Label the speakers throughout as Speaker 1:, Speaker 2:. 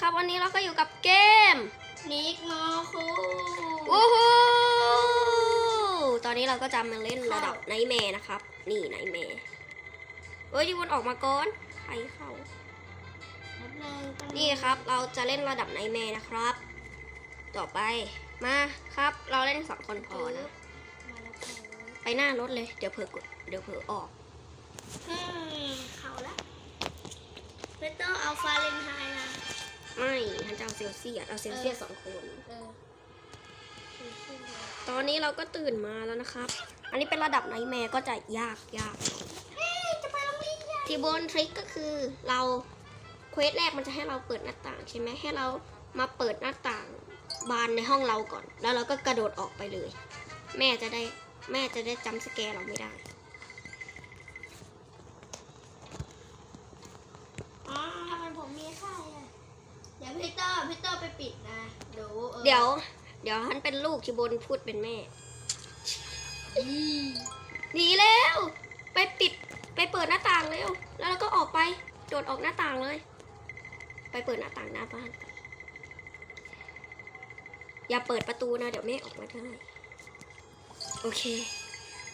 Speaker 1: ครับ วันนี้เราก็อยู่กับเกม
Speaker 2: นิกโมคู
Speaker 1: วู้ฮู้ตอนนี้เราก็จะมาเล่นระดับไนแมร์นะครับ นี่ไนแมร์เอ้ยที่วนออกมาก่อนใครเข้า นี่ครับ เราจะเล่นระดับไนแมร์นะครับ ต่อไป มาครับ เราเล่นสองคนพอนะ ไปหน้ารถเลย เดี๋ยวเผลอกด เดี๋ยวเผลอออก
Speaker 2: อืมเขาละไม่ต้องเอาฟาเรนไฮน์นะ
Speaker 1: ไม่ฉันจะเอาเซลเซียสเอาเซลเซียสสองคน
Speaker 2: เออ
Speaker 1: ตอนนี้เราก็ตื่นมาแล้วนะครับ อันนี้เป็นระดับไนท์แมร์ก็จะยากยากหน่อย
Speaker 2: เฮ้ยจะไปโรงเรียน
Speaker 1: ที่บนทริคก็คือเราเควสแรกมันจะให้เราเปิดหน้าต่างใช่ไหมให้เรามาเปิดหน้าต่างบานในห้องเราก่อน แล้วเราก็กระโดดออกไปเลย แม่จะได้แม่จะได้จำสแกร์เราไม่ได้
Speaker 2: อ๋อทำไมผมมีไข้อะเดี๋ยว พี่เตอร์พี่เตอร์ไปปิดนะเดี๋ยวออ
Speaker 1: เดี๋ยว เดี๋ยวฉันเป็นลูกที่บนพูดเป็นแม่
Speaker 2: อี
Speaker 1: หนีแล้ว ไปปิดไปเปิดหน้าต่างเร็ว แล้วเราก็ออกไปโดดออกหน้าต่างเลย ไปเปิดหน้าต่างหน้าบ้านไปอย่าเปิดประตูนะ เดี๋ยวแม่ออกมาได้โอเค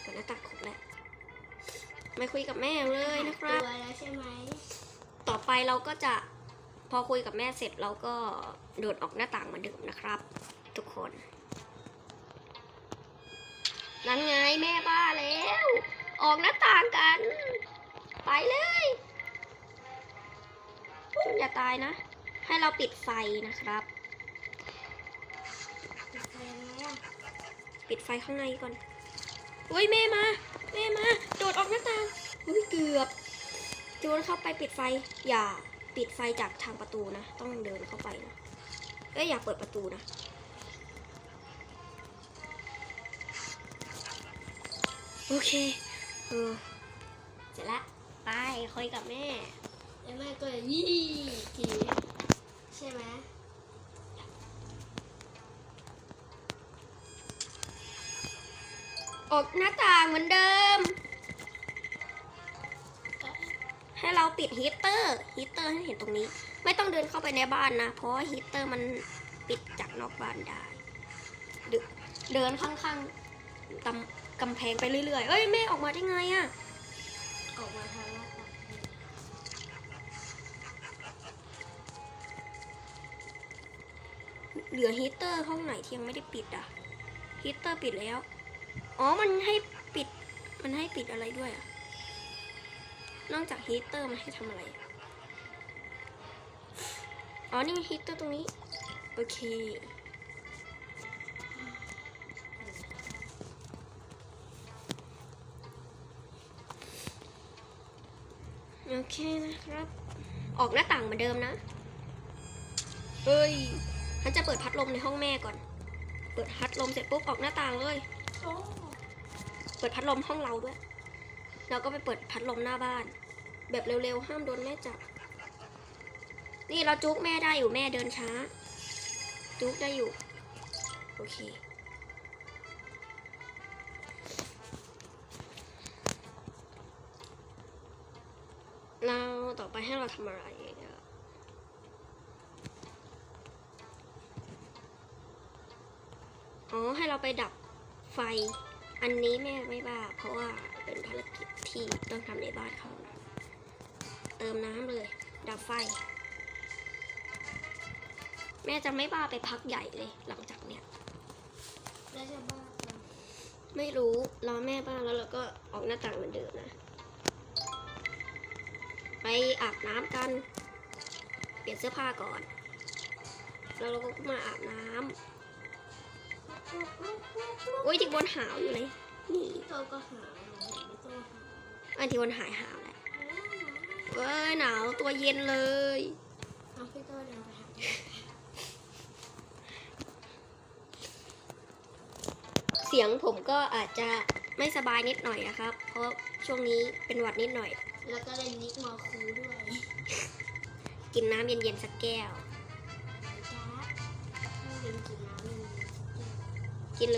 Speaker 1: เปิดหน้าต่างครบแล้วไม่คุยกับแม่เลยนะครับ
Speaker 2: ตัวแล้วใช่ไหม
Speaker 1: ต่อไปเราก็จะ พอคุยกับแม่เสร็จเราก็โดดออกหน้าต่างเหมาเดิมนะครับ ทุกคน นั่นไงแม่บ้าแล้ว ออกหน้าต่างกัน ไปเลยอย่าตายนะ ให้เราปิดไฟนะครับ
Speaker 2: ปิดไฟ
Speaker 1: ข้างในก่อนอุ้ยแม่มา แม่มา โดดออกหน้าต่างอุ้ยเกือบโจนเข้าไปปิดไฟ อย่า ปิดไฟจากทางประตูนะ ต้องเดินเข้าไปนะเอ้ยอย่าเปิดประตูนะ โอเค เออ เสร็จละ ไปคุยกับแม่
Speaker 2: แล้วแม่ก็จะยี่ทีใช่ไหม
Speaker 1: ออกหน้าต่างเหมือนเดิม ให้เราปิดฮีเตอร์ฮีเตอร์ให้เห็นตรงนี้ ไม่ต้องเดินเข้าไปในบ้านนะ เพราะฮีเตอร์มันปิดจากนอกบ้านได้เดินข้างๆกำกำแพงไปเรื่อยๆ เอ้ยแม่ออกมาได้ไงอะ
Speaker 2: ออกมาทางหน้าต่าง
Speaker 1: เหลือฮีเตอร์ห้องไหนที่ยังไม่ได้ปิดอะฮีเตอร์ปิดแล้ว อ๋อ มันให้ปิด มันให้ปิดอะไรด้วยอะ นอกจากฮีตเตอร์มันให้ทำอะไรอะอ๋อ นี่ฮีตเตอร์ตรงนี้ โอเค โอเคนะครับ ออกหน้าต่างเหมือนเดิมนะเอ้ย ฉันจะเปิดพัดลมในห้องแม่ก่อน เปิดพัดลมเสร็จปุ๊บออกหน้าต่างเลย
Speaker 2: โอ้
Speaker 1: เปิดพัดลมห้องเราด้วย แล้วก็ไปเปิดพัดลมหน้าบ้าน แบบเร็วๆ ห้ามโดนแม่จับ นี่เราจุกแม่ได้อยู่แม่เดินช้า จุกได้อยู่ โอเค เราต่อไปให้เราทำอะไรอ๋อ ให้เราไปดับไฟ อันนี้แม่ไม่บ้าเพราะว่า เป็นภารกิจที่ต้องทำในบ้านเขานะเติมน้ำเลย ดับไฟ แม่จะไม่บ้าไปพักใหญ่เลยหลังจากเนี้ย
Speaker 2: แล้วจะบ้าเหรอ
Speaker 1: ไม่รู้รอแม่บ้างแล้วเราก็ออกหน้าต่างเหมือนเดิมนะ ไปอาบน้ำกัน เปลี่ยนเสื้อผ้าก่อน แล้วเราก็มาอาบน้ำอุ้ยที่บนหาวอยู่เลยนี่
Speaker 2: พี่โตก็หาเห็นพี่โตหา
Speaker 1: อันที่บนหายหาวแหละเว้ยหนาวตัวเย็นเลย
Speaker 2: เอาพี่โตเดินไปหา
Speaker 1: เสียงผมก็อาจจะไม่สบายนิดหน่อยนะครับ เพราะช่วงนี้เป็นหวัดนิดหน่อย
Speaker 2: แล้วก็เล่นนิกมอคูด้วย
Speaker 1: กินน้ำเย็นๆสักแก้ว
Speaker 2: จ้าไม่เล่นกินน้ำเลย
Speaker 1: กินเ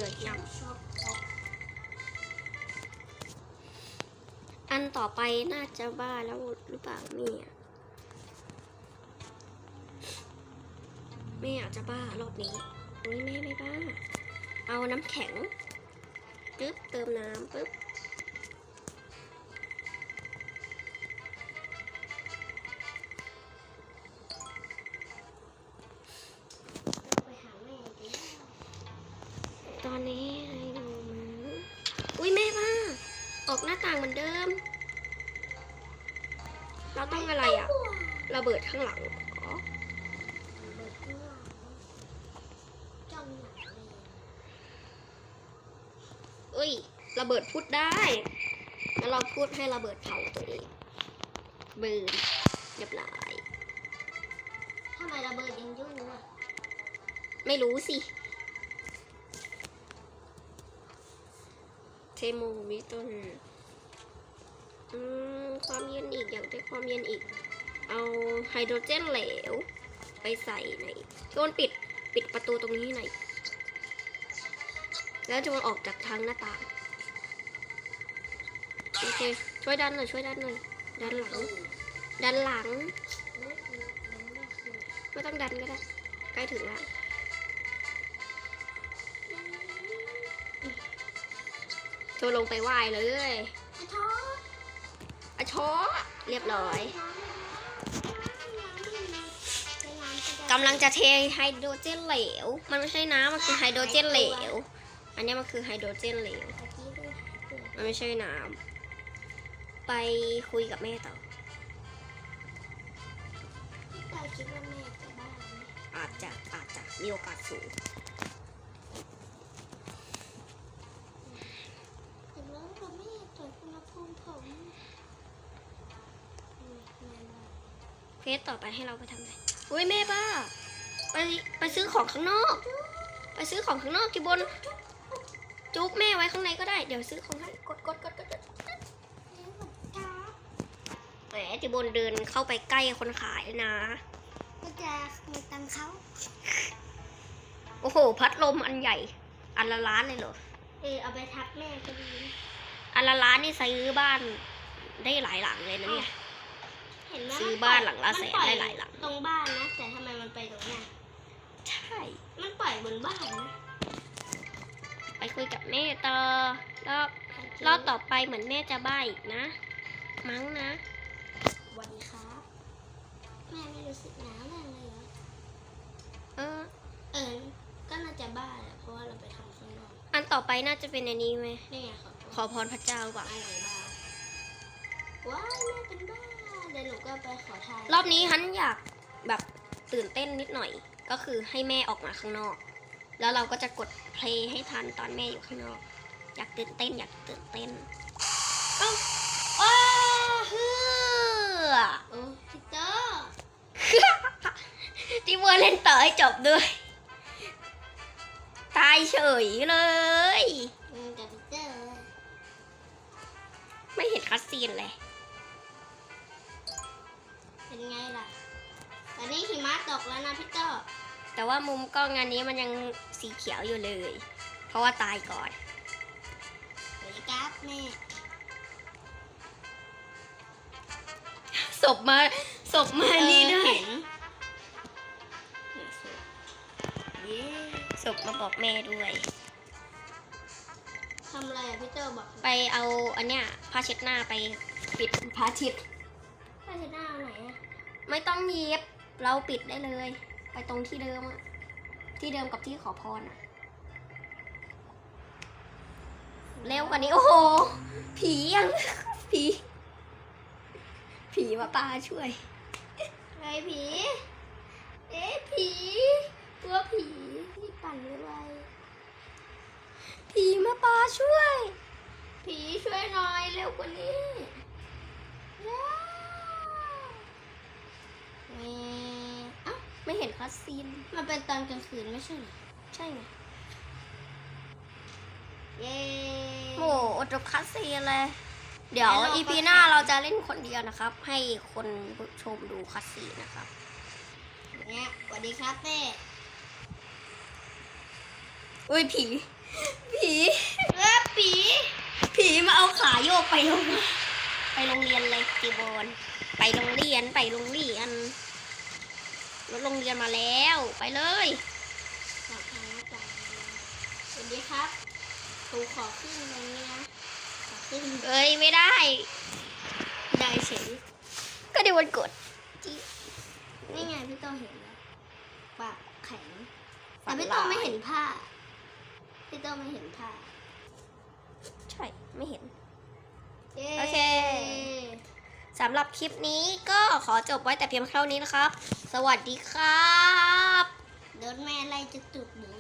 Speaker 1: อันต่อไปน่าจะบ้าแล้วหรือเปล่าเนี่ยแม่อาจจะบ้ารอบนี้อุ้ยแม่ไม่บ้า เอาน้ำแข็งปึ๊บเติมน้ำปึ๊บ
Speaker 2: ไปหาแม่กัน
Speaker 1: ตอนนี้ให้ดูมืออุ้ยแม่บ้า ออกหน้าต่างเหมือนเดิม เราต้องอะไรอะระเบิดข้างหลังเหรอ
Speaker 2: จ้องหนักเลย
Speaker 1: อุ้ย ระเบิดพูดได้แล้วเราพูดให้ระเบิดเผาตัวเองเบิร์นเรียบร้อย
Speaker 2: ทำไมระเบิดยังยุ่งอะ
Speaker 1: ไม่รู้สิ เทโมวิตนความเย็นอีกอยากได้ความเย็นอีก เอาไฮโดรเจนเหลว ไปใส่ในโจนปิดปิดประตูตรงนี้หน่อยแล้วโจนออกจากทางหน้าต่างโอเคช่วยดันหน่อยช่วยดันหน่อยดันหลัง ดันหลัง ไม่ต้องดันก็ได้ใกล้ถึงแล้ว โจลงไปไหว้เลย
Speaker 2: ไอ้ท้อ
Speaker 1: อะชอเรียบร้อยกำลังจะเทไฮโดรเจนเหลว มันไม่ใช่น้ำมันคือไฮโดรเจนเหลว อันนี้มันคือไฮโดรเจนเหลว มันไม่ใช่น้ำ ไปคุยกับแม่ต่อ
Speaker 2: ตาคิดว่าแม่จะบ้าไหม
Speaker 1: อาจจะอาจจะมีโอกาสสูง
Speaker 2: แต่แล้วเราไม่ตรวจอุณหภูมิผมอืมแม่ว่า
Speaker 1: เพจต่อไปให้เราไปทำอะไรอุ้ยแม่ป้า ไปไปซื้อของข้างนอก ไปซื้อของข้างนอกที่บน จุ๊บแม่ไว้ข้างในก็ได้ เดี๋ยวซื้อของให้กดกดกดกดกด
Speaker 2: เอ๊ะแบบจ้า
Speaker 1: แหมจิบนเดินเข้าไปใกล้คนขายนะ
Speaker 2: ก็จะขโมยตังค์เขา
Speaker 1: โอ้โห พัดลมอันใหญ่ อันละล้านเลยเหรอ
Speaker 2: เออเอาไปทับแม่ก็ดีนะ
Speaker 1: อันละล้านนี่ซื้อบ้านได้หลายหลังเลยนะเนี่ย
Speaker 2: เห็นไหม
Speaker 1: ซื้อ
Speaker 2: มัปย
Speaker 1: บ้านหลังละแสน
Speaker 2: มัปอ
Speaker 1: ได้หลายหลัง
Speaker 2: ตรงบ้านนะ แต่ทำไมมันไปตรงเนี้ย
Speaker 1: ใช่
Speaker 2: มันปล่อยบนบ้านนะ
Speaker 1: ไปคุยกับแม่ต่อรอบรอบต่อไปเหมือนแม่จะบ้าอีกนะ มั้งนะ
Speaker 2: สวัสดีครับ แม่ไม่รู้สึกหนาวแรงเลยเหรอ
Speaker 1: เออ
Speaker 2: เออ ก็น่าจะบ้าแหละเพราะว่าเราไปทำข้างนอก
Speaker 1: อันต่อไปน่าจะเป็นอันนี้ไหม
Speaker 2: นี่ไงขอ
Speaker 1: ขอพรพระเจ้าหรือเปล่า
Speaker 2: อะไรบ้าว้ หนูก็ไปขอทาน
Speaker 1: รอบนี้ฮันอยากแบบตื่นเต้นนิดหน่อย ก็คือให้แม่ออกมาข้างนอก แล้วเราก็จะกดเพลย์ให้ทันตอนแม่อยู่ข้างนอก อยากตื่นเต้นอยากตื่นเต้นเอ้าอ้าเฮือ
Speaker 2: โอ้พีเตอร์
Speaker 1: ที่เวอร์เล่นต่อให้จบด้วย ตายเฉยเลย
Speaker 2: อืมกับพีเตอร์
Speaker 1: ไม่เห็นคัสซีนเลย
Speaker 2: เป็นไงล่ะ ตอนนี้หิมะตกแล้วนะพีเตอร์
Speaker 1: แต่ว่ามุมกล้องอันนี้มันยังสีเขียวอยู่เลย เพราะว่าตายก่อน
Speaker 2: สวัสดีครับแม่
Speaker 1: ศพมาศพมานี่ด้วย
Speaker 2: เห็นเย้
Speaker 1: ศพมาบอกแม่ด้วย
Speaker 2: ทำอะไรอะพีเตอร์บอก
Speaker 1: ไปเอาอันเนี้ยผ้าเช็ดหน้าไปปิดพระอาทิตย์
Speaker 2: ไม่
Speaker 1: ต้องเย็บ เราปิดได้เลย ไปตรงที่เดิมอะที่เดิมกับที่ขอพรอะเร็วกว่านี้โอ้โห ผียัง ผี ผีมาป้าช่วย
Speaker 2: ไอ้ผีเอ๊ะผีตัวผีที่ปั่นอะไร
Speaker 1: ผีมาป้าช่วย
Speaker 2: ผีช่วยหน่อยเร็วกว่านี้แล้วแม่ เอ้า
Speaker 1: ไม่เห็นคัสซีน
Speaker 2: มันเป็นตอนกลางคืนไม่ใช่เหรอ
Speaker 1: ใช่ไง
Speaker 2: เย้
Speaker 1: โอ้โหอดจบคัสซีนเลย เดี๋ยวอีพีหน้าเราจะเล่นคนเดียวนะครับ ให้คนผู้ชมดูคัสซีนนะครับ
Speaker 2: เนี่ยสวัสดีครับแม่
Speaker 1: อุ้ยผี ผี
Speaker 2: เออผี
Speaker 1: ผีมาเอาขาโยกไปโรงไปโรงเรียนเลยจีบอลไปโรงเรียนไปโรงเรียน รถโรงเรียนมาแล้วไปเลย
Speaker 2: ขอทางหน้าต่างสวัสดีครับครูขอขึ้นตรงนี้นะขอขึ้น
Speaker 1: เอ้ยไม่ได้
Speaker 2: ได้เฉย
Speaker 1: ก็เดี๋ยววันกด
Speaker 2: นี่ไงพี่โตเห็นแล้วปากแข็ง
Speaker 1: ฝั
Speaker 2: แต่
Speaker 1: น
Speaker 2: พี่โต
Speaker 1: ร้าย
Speaker 2: ไม่เห็นผ้าพี่โตไม่เห็นผ้า
Speaker 1: ใช่ไม่เห็น
Speaker 2: ย้
Speaker 1: โอเค สำหรับคลิปนี้ก็ขอจบไว้แต่เพียงเท่านี้นะครับ สวัสดีครับ
Speaker 2: โดนแม่ไล่จะตุดหนู